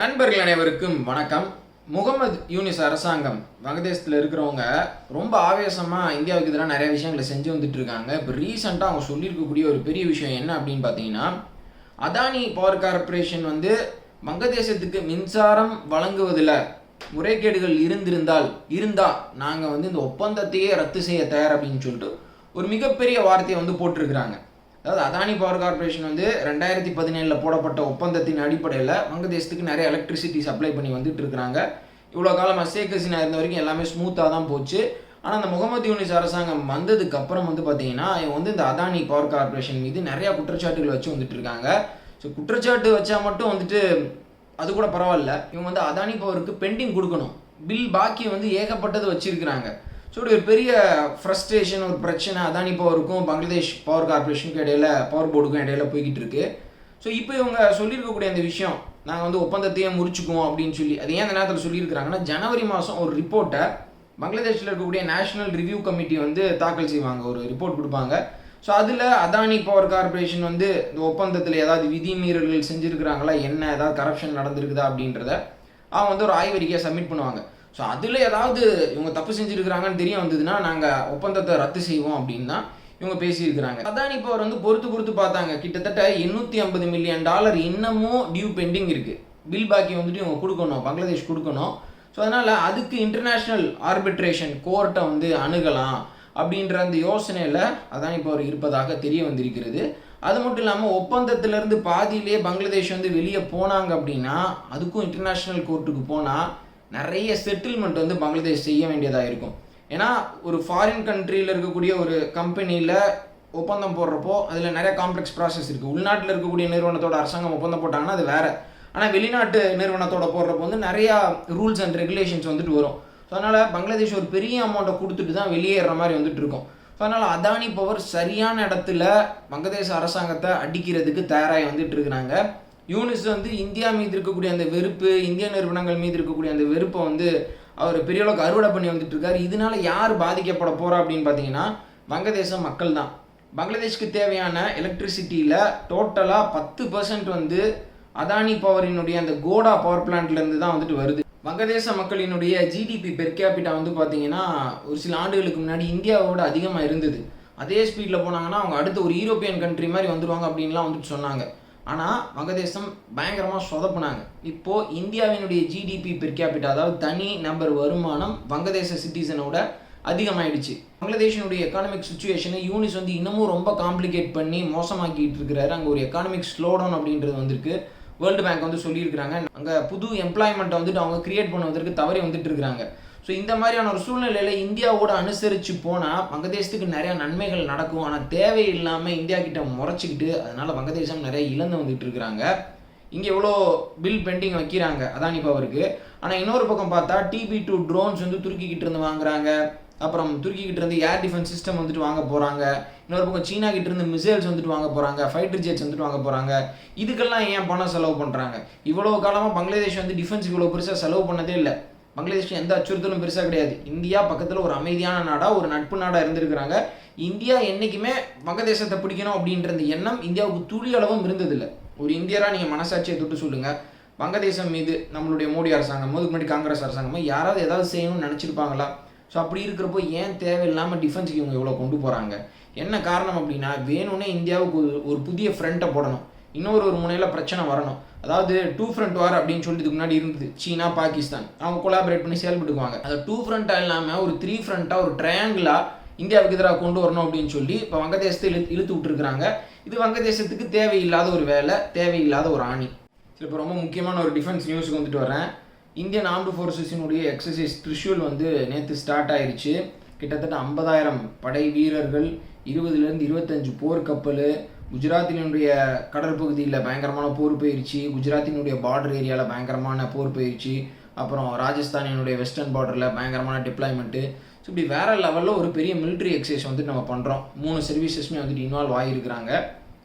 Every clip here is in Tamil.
நண்பர்கள் அனைவருக்கும் வணக்கம். முகமது யூனிஸ் அரசாங்கம் வங்கதேசத்தில் இருக்கிறவங்க ரொம்ப ஆவேசமாக இந்தியாவுக்கு எதிராக நிறைய விஷயங்களை செஞ்சு வந்துட்டு இருக்காங்க இப்போ ரீசெண்டாக அவங்க சொல்லியிருக்கக்கூடிய ஒரு பெரிய விஷயம் என்ன அப்படின்னு பார்த்தீங்கன்னா அதானி பவர் கார்ப்பரேஷன் வந்து வங்கதேசத்துக்கு மின்சாரம் வழங்குவதில் முறைகேடுகள் இருந்திருந்தால் இருந்தால் நாங்கள் வந்து இந்த ஒப்பந்தத்தையே ரத்து செய்ய தயார் அப்படின்னு சொல்லிட்டு ஒரு மிகப்பெரிய வார்த்தையை வந்து போட்டிருக்கிறாங்க. அதாவது அதானி பவர் கார்பரேஷன் வந்து ரெண்டாயிரத்தி பதினேழில் போடப்பட்ட ஒப்பந்தத்தின் அடிப்படையில் வங்கதேசத்துக்கு நிறைய எலக்ட்ரிசிட்டி சப்ளை பண்ணி வந்துட்டு இருக்கிறாங்க. இவ்வளோ காலம் ஷேக் ஹசீனா இருந்த வரைக்கும் எல்லாமே ஸ்மூத்தாக தான் போச்சு. ஆனால் அந்த முகமது யூனிஸ் அரசாங்கம் வந்ததுக்கு அப்புறம் வந்து பார்த்தீங்கன்னா இவங்க வந்து இந்த அதானி பவர் கார்பரேஷன் மீது நிறைய குற்றச்சாட்டுகள் வச்சு வந்துட்டு இருக்காங்க. ஸோ குற்றச்சாட்டு வச்சா மட்டும் வந்துட்டு அது கூட பரவாயில்ல. இவங்க வந்து அதானி பவருக்கு பெண்டிங் கொடுக்கணும். பில் பாக்கி வந்து ஏகப்பட்டது வச்சிருக்கிறாங்க. ஸோ ஒரு பெரிய ஃப்ரஸ்ட்ரேஷன் ஒரு பிரச்சனை அதானி பவருக்கும் பங்களாதேஷ் பவர் கார்பரேஷனுக்கும் இடையில பவர் போர்டுக்கும் இடையில போய்கிட்டு இருக்கு. ஸோ இப்போ இவங்க சொல்லியிருக்கக்கூடிய அந்த விஷயம் நாங்கள் வந்து ஒப்பந்தத்தையே முறிச்சுக்குவோம் அப்படின்னு சொல்லி அது ஏன் அந்த நேரத்தில் சொல்லியிருக்கிறாங்கன்னா ஜனவரி மாதம் ஒரு ரிப்போர்ட்டை பங்களாதேஷில் இருக்கக்கூடிய நேஷனல் ரிவ்யூ கமிட்டி வந்து தாக்கல் செய்வாங்க. ஒரு ரிப்போர்ட் கொடுப்பாங்க. ஸோ அதில் அதானி பவர் கார்ப்பரேஷன் வந்து இந்த ஒப்பந்தத்தில் ஏதாவது விதிமீறல்கள் செஞ்சுருக்கிறாங்களா என்ன ஏதாவது கரப்ஷன் நடந்திருக்குதா அப்படின்றத அவங்க வந்து ஒரு ஆய்வறிக்கையை சப்மிட் பண்ணுவாங்க. ஸோ அதில் ஏதாவது இவங்க தப்பு செஞ்சுருக்கிறாங்கன்னு தெரிய வந்ததுன்னா நாங்கள் ஒப்பந்தத்தை ரத்து செய்வோம் அப்படின்னு தான் இவங்க பேசியிருக்கிறாங்க. அதானி பவர் வந்து பொறுத்து பொறுத்து பார்த்தாங்க. கிட்டத்தட்ட எண்ணூற்றி ஐம்பது மில்லியன் டாலர் இன்னமும் டியூ பெண்டிங் இருக்குது பில் பாக்கி வந்துட்டு இவங்க கொடுக்கணும் பங்களாதேஷ் கொடுக்கணும். ஸோ அதனால் அதுக்கு இன்டர்நேஷ்னல் ஆர்பிட்ரேஷன் கோர்ட்டை வந்து அணுகலாம் அப்படின்ற அந்த யோசனையில் அதான் இப்போ அவர் இருப்பதாக தெரிய வந்திருக்கிறது. அது மட்டும் இல்லாமல் ஒப்பந்தத்திலேருந்து பாதியிலே பங்களாதேஷ் வந்து வெளியே போனாங்க அப்படின்னா அதுக்கும் இன்டர்நேஷ்னல் கோர்ட்டுக்கு போனால் நிறைய செட்டில்மெண்ட் வந்து பங்களாதேஷ் செய்ய வேண்டியதாக இருக்கும். ஏன்னா ஒரு ஃபாரின் கண்ட்ரியில் இருக்கக்கூடிய ஒரு கம்பெனியில் ஒப்பந்தம் போடுறப்போ அதில் நிறைய காம்ப்ளெக்ஸ் ப்ராசஸ் இருக்குது உள்நாட்டில் இருக்கக்கூடிய நிறுவனத்தோட அரசாங்கம் ஒப்பந்தம் போட்டாங்கன்னா அது வேறு. ஆனால் வெளிநாட்டு நிறுவனத்தோட போடுறப்போ வந்து நிறையா ரூல்ஸ் அண்ட் ரெகுலேஷன்ஸ் வந்துட்டு வரும். ஸோ அதனால் பங்களாதேஷ் ஒரு பெரிய அமௌண்ட்டை கொடுத்துட்டு தான் வெளியேற மாதிரி வந்துட்டு இருக்கும். ஸோ அதனால் அதானி பவர் சரியான இடத்துல வங்கதேச அரசாங்கத்தை அடிக்கிறதுக்கு தயாராகி வந்துட்டு இருக்கிறாங்க. யூனிஸ் வந்து இந்தியா மீது இருக்கக்கூடிய அந்த வெறுப்பு இந்திய நிறுவனங்கள் மீது இருக்கக்கூடிய அந்த வெறுப்பை வந்து அவர் பெரிய அளவுக்கு அறுவடை பண்ணி வந்துட்டு இருக்காரு. இதனால யார் பாதிக்கப்பட போறா அப்படின்னு பார்த்தீங்கன்னா வங்கதேச மக்கள் தான். பங்களாதேஷ்க்கு தேவையான எலக்ட்ரிசிட்டியில் டோட்டலாக பத்து பர்சன்ட் வந்து அதானி பவரினுடைய அந்த கோடா பவர் பிளான்ட்லேருந்து தான் வந்துட்டு வருது. வங்கதேச மக்களினுடைய ஜிடிபி பெர் கேபிட்டா வந்து பார்த்தீங்கன்னா ஒரு சில ஆண்டுகளுக்கு முன்னாடி இந்தியாவோட அதிகமாக இருந்தது. அதே ஸ்பீடில் போனாங்கன்னா அவங்க அடுத்த ஒரு யூரோப்பியன் கண்ட்ரி மாதிரி வந்துடுவாங்க அப்படின்லாம் வந்துட்டு சொன்னாங்க. ஆனால் வங்கதேசம் பயங்கரமாக சொதப்புனாங்க. இப்போது இந்தியாவினுடைய ஜிடிபி பெர் அதாவது தனி நபர் வருமானம் வங்கதேச சிட்டிசனோட அதிகமாயிடுச்சு. பங்களாதேஷினுடைய எக்கானமிக் சுச்சுவேஷனை யூனிஸ் வந்து இன்னமும் ரொம்ப காம்ப்ளிகேட் பண்ணி மோசமாக்கிட்டு இருக்கிறாரு. அங்கே ஒரு எக்கானமிக் ஸ்லோடவுன் அப்படின்றது வந்திருக்கு. வேர்ல்டு பேங்க் வந்து சொல்லியிருக்கிறாங்க. அங்கே புது எம்ப்ளாய்மெண்ட்டை வந்துட்டு அவங்க கிரியேட் பண்ண வந்திருக்கு. தவறி வந்துட்டு இருக்கிறாங்க. ஸோ இந்த மாதிரியான ஒரு சூழ்நிலையில் இந்தியாவோட அனுசரித்து போனால் வங்கதேசத்துக்கு நிறையா நன்மைகள் நடக்கும். ஆனால் தேவையில்லாமல் இந்தியா கிட்ட முறைச்சிக்கிட்டு அதனால் வங்கதேசம் நிறைய இழந்து வந்துட்டு இருக்கிறாங்க. இங்கே எவ்வளோ பில் பெண்டிங் வைக்கிறாங்க அதானி பவருக்கு. ஆனால் இன்னொரு பக்கம் பார்த்தா டிபி டூ ட்ரோன்ஸ் வந்து துருக்கிக்கிட்டு இருந்து வாங்குறாங்க. அப்புறம் துருக்கிக்கிட்ட இருந்து ஏர் டிஃபென்ஸ் சிஸ்டம் வந்துட்டு வாங்க போகிறாங்க இன்னொரு பக்கம் சீனா கிட்ட இருந்து மிசைல்ஸ் வந்துட்டு வாங்க போகிறாங்க ஃபைட்டர் ஜெட்ஸ் வந்துட்டு வாங்க போகிறாங்க இதுக்கெல்லாம் ஏன் பணம் செலவு பண்ணுறாங்க இவ்வளோ காலமாக பங்களாதேஷ் வந்து டிஃபென்ஸ் இவ்வளோ பெருசாக செலவு பண்ணதே இல்லை. பங்களாதேஷ் எந்த அச்சுறுத்தலும் பெருசாக கிடையாது. இந்தியா பக்கத்தில் ஒரு அமைதியான நாடாக ஒரு நட்பு நாடாக இருந்திருக்கிறாங்க. இந்தியா என்றைக்குமே வங்கதேசத்தை பிடிக்கணும் அப்படின்ற அந்த எண்ணம் இந்தியாவுக்கு துளி அளவும் இருந்ததில்லை. ஒரு இந்தியராக நீங்கள் மனசாட்சியை தொட்டு சொல்லுங்கள் வங்கதேசம் மீது நம்மளுடைய மோடி அரசாங்கம் அதுக்கு முன்னாடி காங்கிரஸ் அரசாங்கமோ யாராவது ஏதாவது செய்யணும்னு நினச்சிருப்பாங்களா? ஸோ அப்படி இருக்கிறப்போ ஏன் தேவையில்லாமல் டிஃபென்ஸுக்கு இவங்க இவ்வளோ கொண்டு போகிறாங்க என்ன காரணம் அப்படின்னா வேணும்னே இந்தியாவுக்கு ஒரு ஒரு புதிய ஃப்ரண்ட்டை போடணும். இன்னொரு ஒரு முனையில் பிரச்சனை வரணும். அதாவது டூ ஃப்ரண்ட் வார் அப்படின்னு சொல்லிட்டு இதுக்கு முன்னாடி இருந்தது. சீனா பாகிஸ்தான். அவங்க கொலாபரேட் பண்ணி செயல்பட்டுக்குவாங்க. அது டூ ஃப்ரண்ட்டாக இல்லாமல் ஒரு த்ரீ ஃப்ரண்ட்டாக ஒரு ட்ரையாங்கிளாக இந்தியாவுக்கு எதிராக கொண்டு வரணும் அப்படின்னு சொல்லி இப்போ வங்கதேசத்தை இழுத்து இழுத்து விட்டுருக்குறாங்க. இது வங்கதேசத்துக்கு தேவையில்லாத ஒரு வேலை தேவையில்லாத ஒரு ஆணி. சரி இப்போ ரொம்ப முக்கியமான ஒரு டிஃபென்ஸ் நியூஸுக்கு வந்துட்டு வரேன். இந்தியன் ஆர்ம்டு ஃபோர்ஸஸினுடைய எக்ஸசைஸ் த்ரிஷூல் வந்து நேற்று ஸ்டார்ட் ஆயிடுச்சு கிட்டத்தட்ட ஐம்பதாயிரம் படை வீரர்கள் இருபதுலேருந்து இருபத்தஞ்சு போர்க்கப்பல் குஜராத்தினுடைய கடற்பகுதியில் பயங்கரமான போர் பயிற்சி குஜராத்தினுடைய பார்டர் ஏரியாவில் பயங்கரமான போர் பயிற்சி அப்புறம் ராஜஸ்தானினுடைய வெஸ்டர்ன் பார்டரில் பயங்கரமான டிப்ளாய்மெண்ட்டு ஸோ இப்படி வேறு லெவலில் ஒரு பெரிய மிலிட்ரி எக்ஸசைஸ் வந்துட்டு நம்ம பண்ணுறோம் மூணு சர்வீசஸ்மே வந்துட்டு இன்வால்வ் ஆகியிருக்கிறாங்க.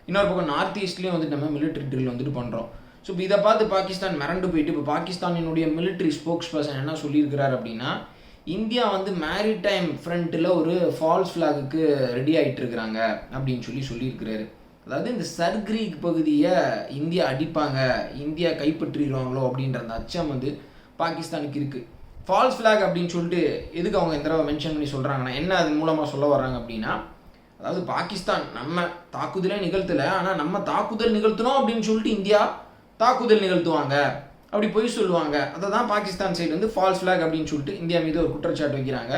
இன்னொரு பக்கம் நார்த் ஈஸ்ட்லேயும் வந்துட்டு நம்ம மிலிட்ரி ட்ரில் வந்துட்டு பண்ணுறோம் ஸோ இப்போ இதை பார்த்து பாகிஸ்தான் மிரண்டு போயிட்டு இப்போ பாகிஸ்தானினுடைய மிலிட்ரி ஸ்போக்ஸ் பர்சன் என்ன சொல்லியிருக்கிறார் அப்படின்னா இந்தியா வந்து மேரிடைம் ஃப்ரண்ட்டில் ஒரு ஃபால்ஸ் ஃப்ளாகுக்கு ரெடி ஆகிட்டு இருக்கிறாங்க அப்படின்னு சொல்லி சொல்லியிருக்கிறாரு. அதாவது இந்த சர்க்ரீக் பகுதியை இந்தியா அடிப்பாங்க இந்தியா கைப்பற்றிடுவாங்களோ அப்படின்ற அந்த அச்சம் வந்து பாகிஸ்தானுக்கு இருக்குது ஃபால்ஸ் ஃப்ளாக் அப்படின்னு சொல்லிட்டு எதுக்கு அவங்க இந்த தடவை மென்ஷன் பண்ணி சொல்கிறாங்கன்னா என்ன அது மூலமாக சொல்ல வர்றாங்க அப்படின்னா அதாவது பாகிஸ்தான் நம்ம தாக்குதலே நிகழ்த்தலை ஆனால் நம்ம தாக்குதல் நிகழ்த்தணும் அப்படின்னு சொல்லிட்டு இந்தியா தாக்குதல் நிகழ்த்துவாங்க. அப்படி பொய் சொல்லுவாங்க. அதை தான் பாகிஸ்தான் சைடு வந்து ஃபால்ஸ் ஃப்ளாக் அப்படின்னு சொல்லிட்டு இந்தியா மீது ஒரு குற்றச்சாட்டு வைக்கிறாங்க.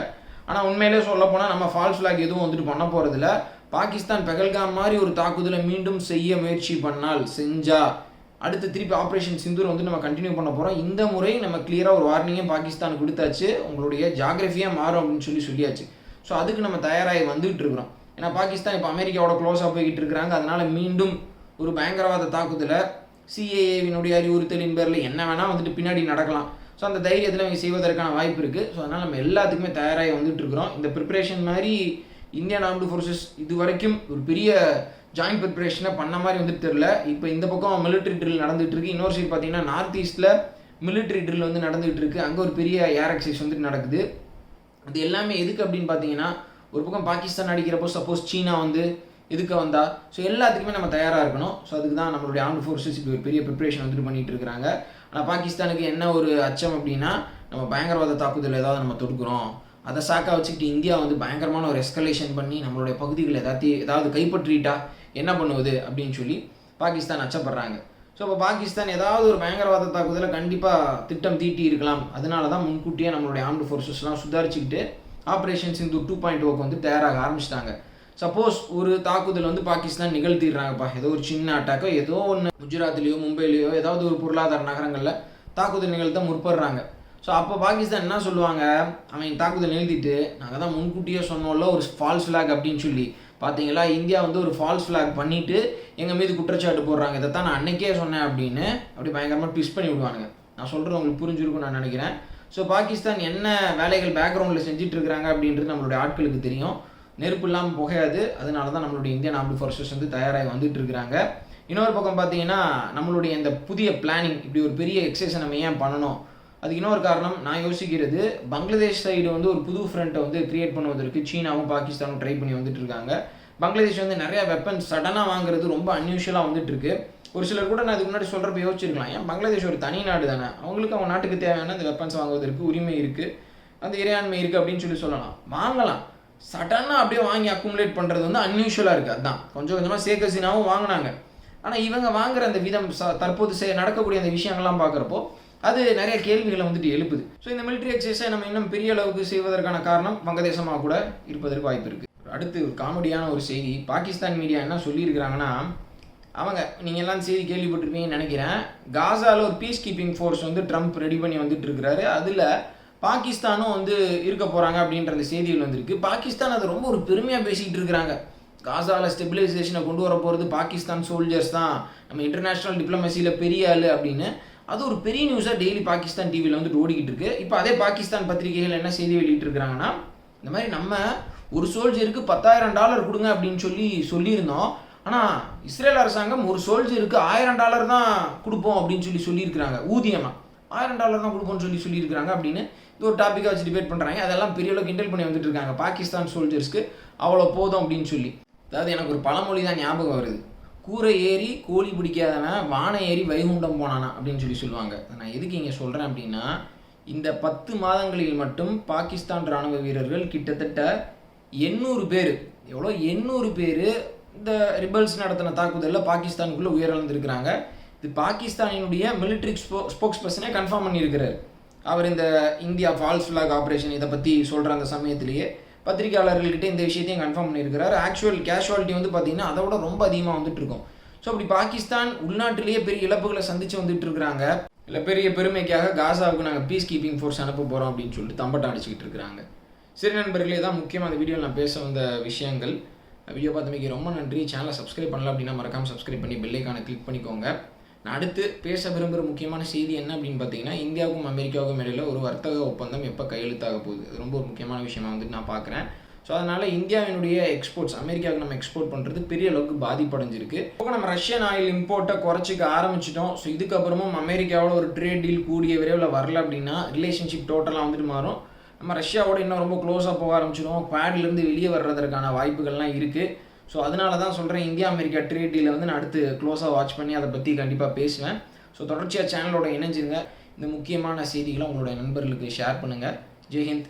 ஆனால் உண்மையிலே சொல்லப்போனால் நம்ம ஃபால்ஸ் ஃப்ளாக் எதுவும் வந்துட்டு பண்ண போகிறதில்ல பாகிஸ்தான் பெகல்காம் மாதிரி ஒரு தாக்குதலை மீண்டும் செய்ய முயற்சி பண்ணால் செஞ்சா அடுத்து திருப்பி ஆப்ரேஷன் சிந்தூர் வந்து நம்ம கண்டினியூ பண்ண போகிறோம் இந்த முறை நம்ம கிளியராக ஒரு வார்னிங்கே பாகிஸ்தான் கொடுத்தாச்சு. உங்களுடைய ஜாகிரஃபியாக மாறும் அப்படின்னு சொல்லி சொல்லியாச்சு. ஸோ அதுக்கு நம்ம தயாராகி வந்துகிட்டு இருக்கிறோம். ஏன்னா பாகிஸ்தான் இப்போ அமெரிக்காவோட க்ளோஸாக போய்கிட்டு இருக்கிறாங்க. அதனால் மீண்டும் ஒரு பயங்கரவாத தாக்குதலை சிஏஏவினுடைய அறிவுறுத்தலின் பேரில் என்ன வேணால் வந்துட்டு பின்னாடி நடக்கலாம். ஸோ அந்த தைரியத்தில் அவங்க செய்வதற்கான வாய்ப்பு இருக்குது ஸோ அதனால் நம்ம எல்லாத்துக்குமே தயாராகி வந்துட்டு இருக்கிறோம். இந்த ப்ரிப்பரேஷன் மாதிரி இந்தியன் ஆர்ம்டு ஃபோர்ஸஸ் இது வரைக்கும் ஒரு பெரிய ஜாயிண்ட் ப்ரிப்பரேஷனை பண்ண மாதிரி வந்துட்டு தெரில இப்போ இந்த பக்கம் மிலிட்ரி ட்ரில் நடந்துகிட்டு இருக்கு. இன்னொரு சைடு பார்த்தீங்கன்னா நார்த் ஈஸ்ட்டில் மிலிட்ரி ட்ரில் வந்து நடந்துகிட்டு இருக்கு. அங்கே ஒரு பெரிய ஏர் எக்ஸைஸ் வந்துட்டு நடக்குது. அது எல்லாமே எதுக்கு அப்படின்னு பார்த்தீங்கன்னா ஒரு பக்கம் பாகிஸ்தான் அடிக்கிறப்போ சப்போஸ் சீனா வந்து எதுக்கு வந்தால் ஸோ எல்லாத்துக்குமே நம்ம தயாராக இருக்கணும். ஸோ அதுக்கு தான் நம்மளுடைய ஆர்ம் ஃபோர்ஸஸ் இப்படி ஒரு பெரிய ப்ரிப்பரேஷன் வந்துட்டு பண்ணிட்டு இருக்கிறாங்க. ஆனால் பாகிஸ்தானுக்கு என்ன ஒரு அச்சம் அப்படின்னா நம்ம பயங்கரவாத தாக்குதல் ஏதாவது நம்ம தொடுக்குறோம். அதை சாக்கா வச்சுக்கிட்டு இந்தியா வந்து பயங்கரமான ஒரு எஸ்கலேஷன் பண்ணி நம்மளுடைய பகுதிகளை ஏதாச்சும் ஏதாவது கைப்பற்றிட்டா என்ன பண்ணுவது அப்படின்னு சொல்லி பாகிஸ்தான் அச்சப்படுறாங்க. ஸோ இப்போ பாகிஸ்தான் ஏதாவது ஒரு பயங்கரவாத தாக்குதலை கண்டிப்பாக திட்டம் தீட்டி இருக்கலாம். அதனால தான் முன்கூட்டியே நம்மளுடைய ஆர்ம்டு ஃபோர்ஸஸ்லாம் சுதாரிச்சுக்கிட்டு ஆப்ரேஷன் சிந்து டூ பாயிண்ட் ஓக்கு வந்து தயாராக ஆரம்பிச்சிட்டாங்க. சப்போஸ் ஒரு தாக்குதல் வந்து பாகிஸ்தான் நிகழ்த்திடுறாங்கப்பா. ஏதோ ஒரு சின்ன அட்டாக்கோ ஏதோ ஒன்று குஜராத்லேயோ மும்பைலேயோ ஏதாவது ஒரு பொருளாதார நகரங்களில் தாக்குதல் நிகழ்த்த முற்படுறாங்க. ஸோ அப்போ பாகிஸ்தான் என்ன சொல்லுவாங்க? அவன் தாக்குதல் நிகழ்த்திட்டு நாங்கள் தான் முன்கூட்டியே சொன்னோம்ல ஒரு ஃபால்ஸ் ஃப்ளாக் அப்படின்னு சொல்லி. பார்த்தீங்களா இந்தியா வந்து ஒரு ஃபால்ஸ் ஃப்ளாக் பண்ணிவிட்டு எங்கள் மீது குற்றச்சாட்டு போடுறாங்க. இதை தான் நான் அன்னைக்கே சொன்னேன் அப்படின்னு அப்படி பயங்கரமாக ட்விஸ்ட் பண்ணி விடுவானுங்க. நான் சொல்கிறது உங்களுக்கு புரிஞ்சிருக்கும் நான் நினைக்கிறேன். ஸோ பாகிஸ்தான் என்ன வேலைகள் பேக்ரவுண்டில் செஞ்சுட்டு இருக்கிறாங்க அப்படின்றது நம்மளுடைய ஆட்களுக்கு தெரியும். நெருப்பு இல்லாமல் புகையாது. அதனால தான் நம்மளுடைய இந்தியன் ஆர்மி ஃபோர்ஸஸ் வந்து தயாராகி வந்துட்டு இருக்கிறாங்க. இன்னொரு பக்கம் பார்த்தீங்கன்னா நம்மளுடைய இந்த புதிய பிளானிங் இப்படி ஒரு பெரிய எக்ஸசைஸை நம்ம ஏன் பண்ணணும்? அதுக்கு இன்னொரு காரணம் நான் யோசிக்கிறது பங்களாதேஷ் சைடு வந்து ஒரு புது ஃப்ரண்ட்டை வந்து கிரியேட் பண்ணுவதற்கு சீனாவும் பாகிஸ்தானும் ட்ரை பண்ணி வந்துட்டு இருக்காங்க. பங்களாதேஷ் வந்து நிறைய வெப்பன்ஸ் சடனாக வாங்குறது ரொம்ப அன்யூஷுவலாக வந்துட்டு இருக்கு. ஒரு சிலர் கூட நான் இதுக்கு முன்னாடி சொல்கிறப்ப யோசிச்சிருக்கலாம். ஏன் பங்களாதேஷ் ஒரு தனி நாடு தானே? அவங்களுக்கு அவங்க நாட்டுக்கு தேவையான இந்த வெப்பன்ஸ் வாங்குவதற்கு உரிமை இருக்குது அந்த இறையாண்மை இருக்குது அப்படின்னு சொல்லி சொல்லலாம். வாங்கலாம். சடனாக அப்படியே வாங்கி அக்குமுலேட் பண்ணுறது வந்து அன்யூஷுவலாக இருக்குது அதுதான் கொஞ்சம் கொஞ்சமாக சேகசினாவும் வாங்கினாங்க. ஆனால் இவங்க வாங்குற அந்த விதம் ச தற்போது செ நடக்கக்கூடிய அந்த விஷயங்கள்லாம் பார்க்குறப்போ அது நிறைய கேள்விகளை வந்துட்டு எழுப்புது. ஸோ இந்த மிலிட்ரி எக்ஸசைஸை நம்ம இன்னும் பெரிய அளவுக்கு செய்வதற்கான காரணம் வங்கதேசமாக கூட இருப்பதற்கு வாய்ப்பு இருக்குது அடுத்து ஒரு காமெடியான ஒரு செய்தி. பாகிஸ்தான் மீடியா என்ன சொல்லியிருக்கிறாங்கன்னா அவங்க நீங்கள் எல்லாம் செய்தி கேள்விப்பட்டிருப்பீங்கன்னு நினைக்கிறேன். காசாவில் ஒரு பீஸ் கீப்பிங் ஃபோர்ஸ் வந்து ட்ரம்ப் ரெடி பண்ணி வந்துட்டு இருக்கிறாரு. அதில் பாகிஸ்தானும் வந்து இருக்க போகிறாங்க அப்படின்ற அந்த செய்திகள் வந்திருக்கு. பாகிஸ்தான் அதை ரொம்ப ஒரு பெருமையாக பேசிக்கிட்டு இருக்கிறாங்க. காசாவில் ஸ்டெபிலைசேஷனை கொண்டு வர போகிறது பாகிஸ்தான் சோல்ஜர்ஸ் தான். நம்ம இன்டர்நேஷ்னல் டிப்ளமசியில் பெரிய ஆள் அப்படின்னு. அது ஒரு பெரிய நியூஸாக டெய்லி பாகிஸ்தான் டிவியில் வந்துட்டு ஓடிக்கிட்டு இருக்கு. இப்போ அதே பாகிஸ்தான் பத்திரிகைகள் என்ன செய்தி வெளியிட்டு இருக்கிறாங்கன்னா இந்த மாதிரி நம்ம ஒரு சோல்ஜருக்கு பத்தாயிரம் டாலர் கொடுங்க அப்படின்னு சொல்லி சொல்லியிருந்தோம். ஆனால் இஸ்ரேல் அரசாங்கம் ஒரு சோல்ஜருக்கு ஆயிரம் டாலர் தான் கொடுப்போம் அப்படின்னு சொல்லி சொல்லியிருக்கிறாங்க ஊதியமாக ஆயிரம் டாலர் தான் கொடுப்போம்னு சொல்லி சொல்லியிருக்காங்க அப்படின்னு இது ஒரு டாப்பிக்காக வச்சு டிபேட் பண்ணுறாங்க அதெல்லாம் பெரிய அளவுக்கு கிண்டல் பண்ணி வந்துட்டு இருக்காங்க பாகிஸ்தான் சோல்ஜர்ஸ்க்கு அவ்வளோ போதும் அப்படின்னு சொல்லி. அதாவது எனக்கு ஒரு பழமொழி தான் ஞாபகம் வருது. கூரை ஏறி கோழி பிடிக்காதவன் வானை ஏறி வைகுண்டம் போனானா அப்படின்னு சொல்லி சொல்லுவாங்க. நான் எதுக்கு இங்கே சொல்கிறேன் அப்படின்னா இந்த பத்து மாதங்களில் மட்டும் பாகிஸ்தான் ராணுவ வீரர்கள் கிட்டத்தட்ட எண்ணூறு பேர் எவ்வளோ? எண்ணூறு பேர் இந்த ரிபல்ஸ் நடத்தின தாக்குதலில் பாகிஸ்தானுக்குள்ளே உயிரிழந்திருக்கிறாங்க. இது பாகிஸ்தானினுடைய மிலிட்ரி ஸ்போ ஸ்போக்ஸ் பர்சனே கன்ஃபார்ம் பண்ணியிருக்கிறார். அவர் இந்த இந்தியா ஃபால்ஸ் ஃபிளாக் ஆப்ரேஷன் இதை பற்றி சொல்கிற அந்த சமயத்திலேயே பத்திரிகையாளர்கள்கிட்ட இந்த விஷயத்தையும் கன்ஃபார்ம் பண்ணியிருக்கிறார். ஆக்சுவல் கேஷுவாலிட்டி வந்து பார்த்திங்கன்னா அதை விட ரொம்ப அதிகமாக வந்துட்டு இருக்கும். ஸோ அப்படி பாகிஸ்தான் உள்நாட்டிலேயே பெரிய இழப்புகளை சந்தித்து வந்துட்டு இருக்கிறாங்க. இல்லை பெரிய பெருமைக்காக காசாவுக்கு நாங்கள் பீஸ் கீப்பிங் ஃபோர்ஸ் அனுப்ப போகிறோம் அப்படின்னு சொல்லிட்டு தம்பட்டம் அடிச்சுக்கிட்டு இருக்கிறாங்க. சரி நண்பர்களே தான் முக்கியமாக அந்த வீடியோவில் நான் பேச வந்த விஷயங்கள். வீடியோ பார்த்தமைக்கு ரொம்ப நன்றி. சேனலை சப்ஸ்கிரைப் பண்ணல அப்படின்னா மறக்காமல் சப்ஸ்கிரைப் பண்ணி பெல்லைக்கான கிளிக் பண்ணிக்கோங்க. அடுத்து பேச விரும்புகிற முக்கியமான செய்தி என்ன அப்படின்னு பார்த்தீங்கன்னா இந்தியாவுக்கும் அமெரிக்காவுக்கும் இடையில ஒரு வர்த்தக ஒப்பந்தம் எப்போ கையெழுத்தாக போகுது? அது ரொம்ப ஒரு முக்கியமான விஷயமா வந்துட்டு நான் பார்க்குறேன் ஸோ அதனால் இந்தியாவினுடைய எக்ஸ்போர்ட்ஸ் அமெரிக்காவுக்கு நம்ம எக்ஸ்போர்ட் பண்ணுறது பெரிய அளவுக்கு பாதிப்படைஞ்சிருக்கு. இப்போ நம்ம ரஷ்யன் ஆயில் இம்போர்ட்டை குறைச்சிக்க ஆரம்பிச்சிட்டோம். ஸோ இதுக்கப்புறமும் அமெரிக்காவோட ஒரு ட்ரேட் டீல் கூடிய விரைவில் வரல அப்படின்னா ரிலேஷன்ஷிப் டோட்டலாக வந்துட்டு மாறும். நம்ம ரஷ்யாவோட இன்னும் ரொம்ப க்ளோஸாக போக ஆரம்பிச்சிடும் குவாட்லேருந்து வெளியே வர்றதற்கான வாய்ப்புகள்லாம் இருக்குது ஸோ அதனால தான் சொல்கிறேன் இந்தியா அமெரிக்கா ட்ரேட் டீலை வந்து நான் அடுத்து க்ளோஸாக வாட்ச் பண்ணி அதை பற்றி கண்டிப்பாக பேசுவேன். ஸோ தொடர்ச்சியாக சேனலோட இணைஞ்சிருங்க. இந்த முக்கியமான செய்திகளை உங்களுடைய நண்பர்களுக்கு ஷேர் பண்ணுங்கள் ஜெய்ஹிந்த்